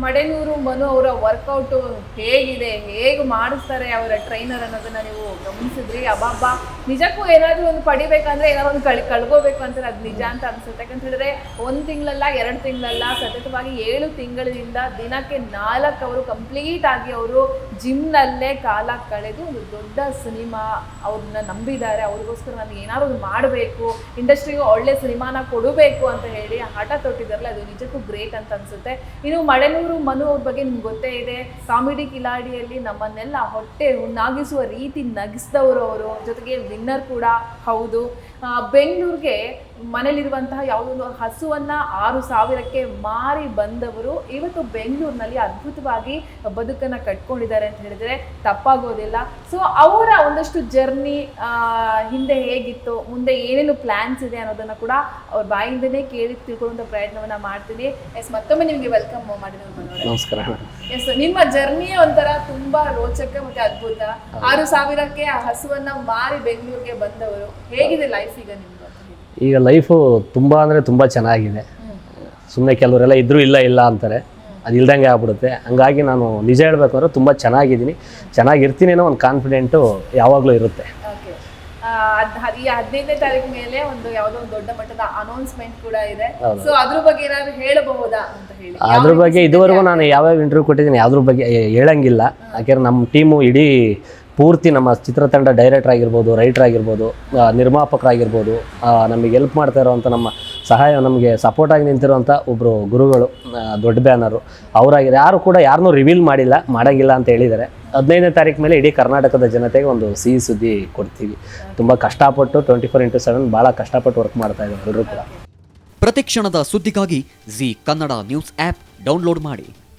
ಮಡೆನೂರು ಮನು ಅವರ ವರ್ಕೌಟು ಹೇಗಿದೆ? ಹೇಗೆ ಮಾಡಿಸ್ತಾರೆ ಅವರ ಟ್ರೈನರ್ ಅನ್ನೋದನ್ನು ನೀವು ಗಮನಿಸಿದ್ರಿ? ಅಬ್ಬಬ್ಬ. ನಿಜಕ್ಕೂ ಏನಾದರೂ ಒಂದು ಪಡಿಬೇಕಂದ್ರೆ ಏನಾದ್ರು ಒಂದು ಕಳ್, ಕಳ್ಕೋಬೇಕು ಅಂತಾರೆ ಅದು ನಿಜ ಅಂತ ಅನ್ಸುತ್ತೆ. ಯಾಕಂತ ಹೇಳಿದ್ರೆ ಒಂದು ತಿಂಗಳಲ್ಲ, ಎರಡು ತಿಂಗಳಲ್ಲ, ಸತತವಾಗಿ ಏಳು ತಿಂಗಳಿಂದ ದಿನಕ್ಕೆ ನಾಲ್ಕು ಅವರು ಕಂಪ್ಲೀಟ್ ಆಗಿ ಅವರು ಜಿಮ್ನಲ್ಲೇ ಕಾಲ ಕಳೆದು ಒಂದು ದೊಡ್ಡ ಸಿನಿಮಾ ಅವ್ರನ್ನ ನಂಬಿದ್ದಾರೆ. ಅವ್ರಿಗೋಸ್ಕರ ನಾನು ಏನಾದ್ರು ಒಂದು ಮಾಡಬೇಕು, ಇಂಡಸ್ಟ್ರಿಗೆ ಒಳ್ಳೆ ಸಿನಿಮಾನ ಕೊಡಬೇಕು ಅಂತ ಹೇಳಿ ಹಠ ತೊಟ್ಟಿದಾರಲ್ಲ, ಅದು ನಿಜಕ್ಕೂ ಗ್ರೇಟ್ ಅಂತ ಅನ್ಸುತ್ತೆ. ಇನ್ನು ಮಳೆನೂರು ಮನು ಅವ್ರ ಬಗ್ಗೆ ನಿಮ್ಗೆ ಗೊತ್ತೇ ಇದೆ, ಕಾಮಿಡಿ ಕಿಲಾಡಿಯಲ್ಲಿ ನಮ್ಮನ್ನೆಲ್ಲ ಹೊಟ್ಟೆ ಉಣ್ಣಾಗಿಸುವ ರೀತಿ ನಗಿಸಿದವರು ಅವರು. ಜೊತೆಗೆ ವಿನ್ನರ್ ಕೂಡ ಹೌದು. ಬೆಂಗಳೂರಿಗೆ ಮನೇಲಿರುವಂತಹ ಯಾವುದೊಂದು ಹಸುವನ್ನು ಆರು ಸಾವಿರಕ್ಕೆ ಮಾರಿ ಬಂದವರು ಇವತ್ತು ಬೆಂಗಳೂರಿನಲ್ಲಿ ಅದ್ಭುತವಾಗಿ ಬದುಕನ್ನ ಕಟ್ಕೊಂಡಿದ್ದಾರೆ ಅಂತ ಹೇಳಿದ್ರೆ ತಪ್ಪಾಗೋದಿಲ್ಲ. ಸೊ ಅವರ ಒಂದಷ್ಟು ಜರ್ನಿ ಹಿಂದೆ ಹೇಗಿತ್ತು ಮುಂದೆ ಏನೇನು ಪ್ಲಾನ್ಸ್ ಇದೆ ಅನ್ನೋದನ್ನ ಕೂಡ ಅವ್ರ ಬಾಯಿಂದನೇ ಕೇಳಿ ತಿಳ್ಕೊಳ್ಳುವಂಥ ಪ್ರಯತ್ನವನ್ನು ಮಾಡ್ತೀನಿ. ಎಸ್ ಮತ್ತೊಮ್ಮೆ ನಿಮಗೆ ವೆಲ್ಕಮ್ ಮಾಡಿದ್ರು ನಮಸ್ಕಾರ ಎಸ್ ನಿಮ್ಮ ಜರ್ನಿ ಒಂಥರ ತುಂಬಾ ರೋಚಕ ಮತ್ತೆ ಅದ್ಭುತ. ಆರು ಸಾವಿರಕ್ಕೆ ಆ ಹಸುವನ್ನ ಮಾರಿ ಬೆಂಗಳೂರಿಗೆ ಬಂದವರು. ಹೇಗಿದೆ ಲೈಫ್ ಈಗ ಹೇಳಿ ಈಗ ಲೈಫು ತುಂಬ ಅಂದರೆ ತುಂಬ ಚೆನ್ನಾಗಿದೆ. ಸುಮ್ಮನೆ ಕೆಲವರೆಲ್ಲ ಇದ್ದರೂ ಇಲ್ಲ ಇಲ್ಲ ಅಂತಾರೆ. ಅದು ಇಲ್ದಂಗೆ ಆಗ್ಬಿಡುತ್ತೆ. ಹಂಗಾಗಿ ನಾನು ನಿಜ ಹೇಳಬೇಕು ಅಂದರೆ ತುಂಬ ಚೆನ್ನಾಗಿದ್ದೀನಿ. ಚೆನ್ನಾಗಿರ್ತೀನಿ ಅನ್ನೋ ಒಂದು ಕಾನ್ಫಿಡೆಂಟು ಯಾವಾಗಲೂ ಇರುತ್ತೆ. ಓಕೆ ಈ ಹದಿನೈದನೇ ತಾರೀಕು ಮೇಲೆ ಒಂದು ಯಾವುದೋ ಒಂದು ದೊಡ್ಡ ಮಟ್ಟದ ಅನೌನ್ಸ್ಮೆಂಟ್ ಕೂಡ ಇದೆ. ಹೌದು. ಸೊ ಅದ್ರ ಬಗ್ಗೆ ಏನಾದ್ರು ಹೇಳಬಹುದಾ ಅಂತ ಹೇಳಿ? ಅದ್ರ ಬಗ್ಗೆ ಇದುವರೆಗೂ ನಾನು ಯಾವ್ಯಾವ ಇಂಟರ್ವ್ಯೂ ಕೊಟ್ಟಿದ್ದೀನಿ ಯಾವ್ದ್ರ ಬಗ್ಗೆ ಹೇಳಂಗಿಲ್ಲ. ಯಾಕೆಂದ್ರೆ ನಮ್ಮ ಟೀಮು ಇಡೀ ಪೂರ್ತಿ ನಮ್ಮ ಚಿತ್ರತಂಡ ಡೈರೆಕ್ಟರ್ ಆಗಿರ್ಬೋದು ರೈಟರ್ ಆಗಿರ್ಬೋದು ನಿರ್ಮಾಪಕರಾಗಿರ್ಬೋದು ನಮಗೆ ಹೆಲ್ಪ್ ಮಾಡ್ತಾ ಇರೋವಂಥ ನಮ್ಮ ಸಹಾಯ ನಮಗೆ ಸಪೋರ್ಟಾಗಿ ನಿಂತಿರುವಂಥ ಒಬ್ಬರು ಗುರುಗಳು ದೊಡ್ಡ ಬ್ಯಾನರು ಅವರಾಗಿ ಯಾರು ಕೂಡ ಯಾರನ್ನೂ ರಿವೀಲ್ ಮಾಡಿಲ್ಲ, ಮಾಡೋಂಗಿಲ್ಲ ಅಂತ ಹೇಳಿದ್ದಾರೆ. ಹದಿನೈದನೇ ತಾರೀಕು ಮೇಲೆ ಇಡೀ ಕರ್ನಾಟಕದ ಜನತೆಗೆ ಒಂದು ಸಿಹಿ ಸುದ್ದಿ ಕೊಡ್ತೀವಿ. ತುಂಬ ಕಷ್ಟಪಟ್ಟು ಟ್ವೆಂಟಿ ಫೋರ್ ಇಂಟು ಸೆವೆನ್ ಭಾಳ ಕಷ್ಟಪಟ್ಟು ವರ್ಕ್ ಮಾಡ್ತಾ ಇದ್ದಾರೆ ಎಲ್ಲರೂ ಕೂಡ. ಪ್ರತಿಕ್ಷಣದ ಸುದ್ದಿಗಾಗಿ Zee Kannada news app download ಮಾಡಿ.